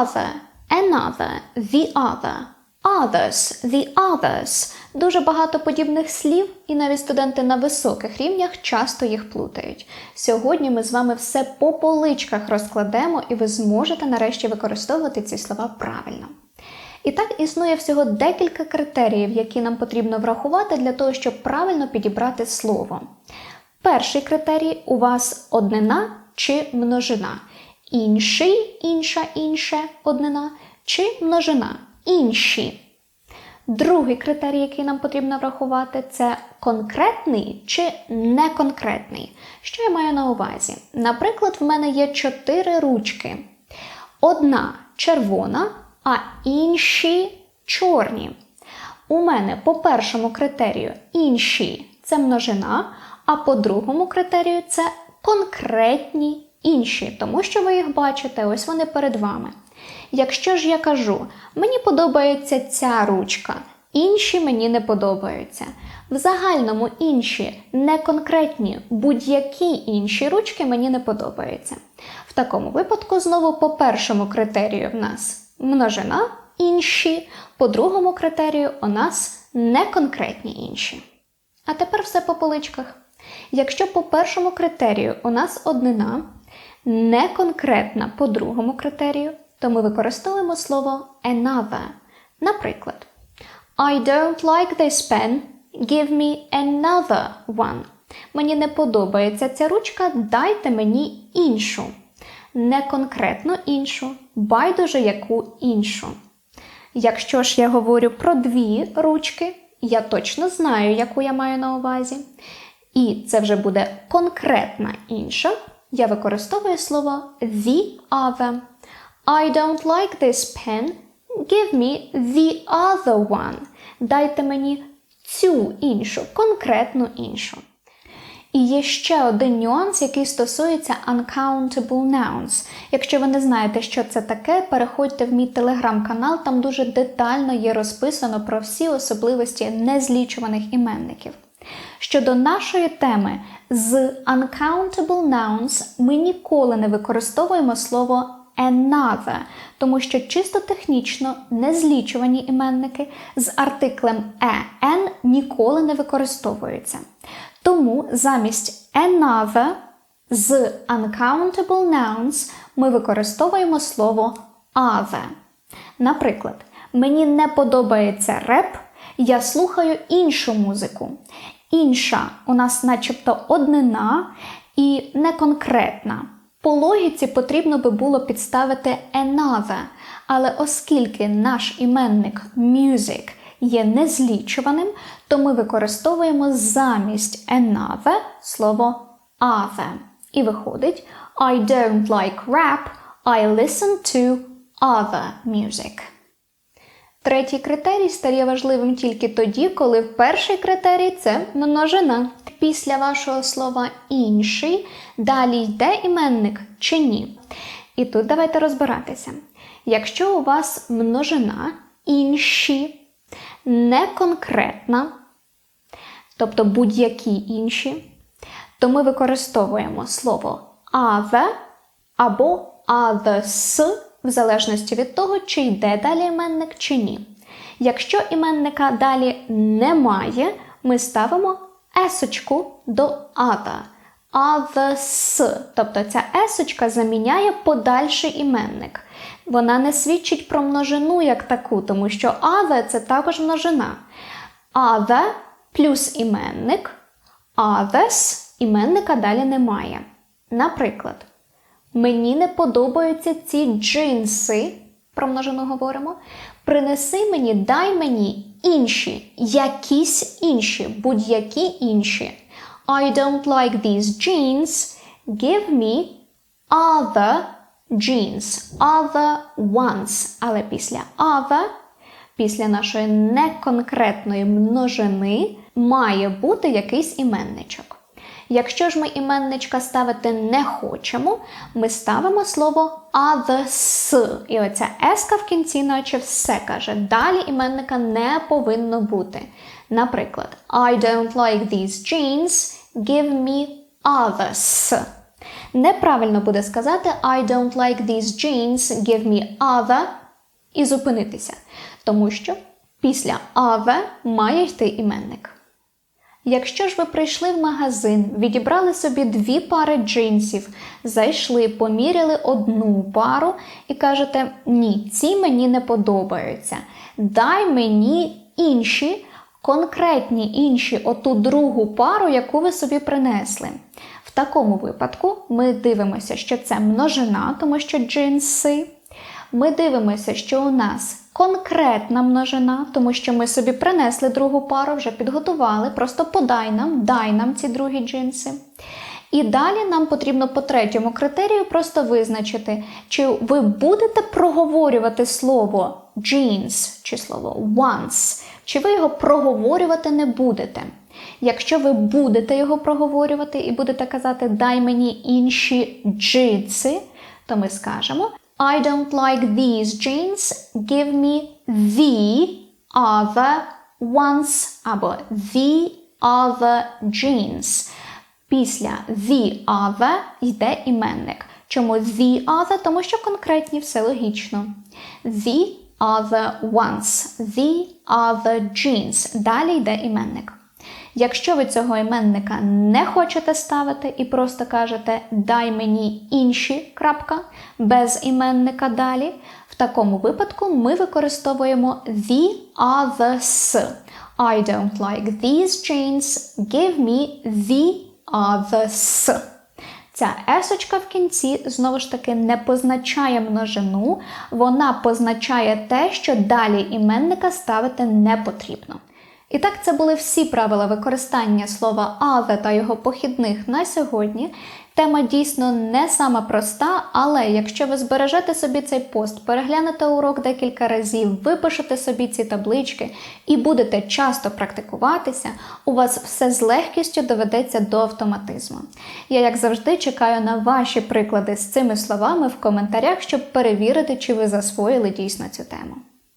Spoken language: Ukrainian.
other, another, the other, others, the others. Дуже багато подібних слів, і навіть студенти на високих рівнях часто їх плутають. Сьогодні ми з вами все по поличках розкладемо, і ви зможете нарешті використовувати ці слова правильно. І так існує всього декілька критеріїв, які нам потрібно врахувати для того, щоб правильно підібрати слово. Перший критерій у вас однина чи множина. Інший, інша, інше, однина чи множина. Інші. Другий критерій, який нам потрібно врахувати, це конкретний чи неконкретний. Що я маю на увазі? Наприклад, в мене є чотири ручки. Одна червона, а інші чорні. У мене по першому критерію інші це множина, а по другому критерію це конкретні інші, тому що ви їх бачите, ось вони перед вами. Якщо ж я кажу, мені подобається ця ручка, інші мені не подобаються. В загальному інші неконкретні будь-які інші ручки мені не подобаються. В такому випадку, знову по першому критерію в нас множина інші, по другому критерію у нас неконкретні інші. А тепер все по поличках. Якщо по першому критерію у нас однина, неконкретна по другому критерію, то ми використовуємо слово another. Наприклад, I don't like this pen. Give me another one. Мені не подобається ця ручка, дайте мені іншу. Не конкретно іншу, байдуже яку іншу. Якщо ж я говорю про дві ручки, я точно знаю, яку я маю на увазі. І це вже буде конкретна інша. Я використовую слово the other. I don't like this pen. Give me the other one. Дайте мені цю іншу, конкретну іншу. І є ще один нюанс, який стосується uncountable nouns. Якщо ви не знаєте, що це таке, переходьте в мій телеграм-канал, там дуже детально є розписано про всі особливості незлічуваних іменників. Щодо нашої теми, з uncountable nouns ми ніколи не використовуємо слово another, тому що чисто технічно незлічувані іменники з артиклем en ніколи не використовуються. Тому замість another з uncountable nouns ми використовуємо слово other. Наприклад, мені не подобається реп, я слухаю іншу музику. Інша у нас начебто однина і не конкретна. По логіці потрібно би було підставити another, але оскільки наш іменник music є незлічуваним, то ми використовуємо замість another слово other. І виходить I don't like rap, I listen to other music. Третій критерій стає важливим тільки тоді, коли перший критерій це множина. Після вашого слова інший далі йде іменник чи ні. І тут давайте розбиратися. Якщо у вас множина інші, не конкретна, тобто будь-які інші, то ми використовуємо слово other або others в залежності від того, чи йде далі іменник чи ні. Якщо іменника далі немає, ми ставимо есочку до other. Others. Тобто ця есочка заміняє подальший іменник. Вона не свідчить про множину як таку, тому що other – це також множина. Other плюс іменник, others іменника далі немає. Наприклад, Мені не подобаються ці джинси, про множину говоримо. Принеси мені, дай мені інші, якісь інші, будь-які інші. I don't like these jeans. Give me other jeans, other ones. Але після other, після нашої неконкретної множини, має бути якийсь іменничок. Якщо ж ми іменничка ставити не хочемо, ми ставимо слово others. І оця еска в кінці, наче все каже. Далі іменника не повинно бути. Наприклад, I don't like these jeans, give me others. Неправильно буде сказати I don't like these jeans, give me other і зупинитися, тому що після other має йти іменник. Якщо ж ви прийшли в магазин, відібрали собі дві пари джинсів, зайшли, поміряли одну пару і кажете, ні, ці мені не подобаються. Дай мені інші, конкретні інші, оту другу пару, яку ви собі принесли. В такому випадку ми дивимося, що це множина, тому що джинси. Ми дивимося, що у нас конкретна множина, тому що ми собі принесли другу пару, вже підготували, просто подай нам, дай нам ці другі джинси. І далі нам потрібно по третьому критерію просто визначити, чи ви будете проговорювати слово jeans чи слово once, чи ви його проговорювати не будете. Якщо ви будете його проговорювати і будете казати дай мені інші джинси, то ми скажемо I don't like these jeans, give me the other ones або the other jeans. Після the other йде іменник. Чому the other? Тому що конкретні все логічно. The other ones, the other jeans. Далі йде іменник. Якщо ви цього іменника не хочете ставити і просто кажете дай мені інші крапка без іменника далі, в такому випадку ми використовуємо the others. I don't like these jeans, give me the others. Ця есочка в кінці знову ж таки не позначає множину, вона позначає те, що далі іменника ставити не потрібно. І так, це були всі правила використання слова «other» та його похідних на сьогодні. Тема дійсно не сама проста, але якщо ви збережете собі цей пост, переглянете урок декілька разів, випишете собі ці таблички і будете часто практикуватися, у вас все з легкістю доведеться до автоматизму. Я, як завжди, чекаю на ваші приклади з цими словами в коментарях, щоб перевірити, чи ви засвоїли дійсно цю тему.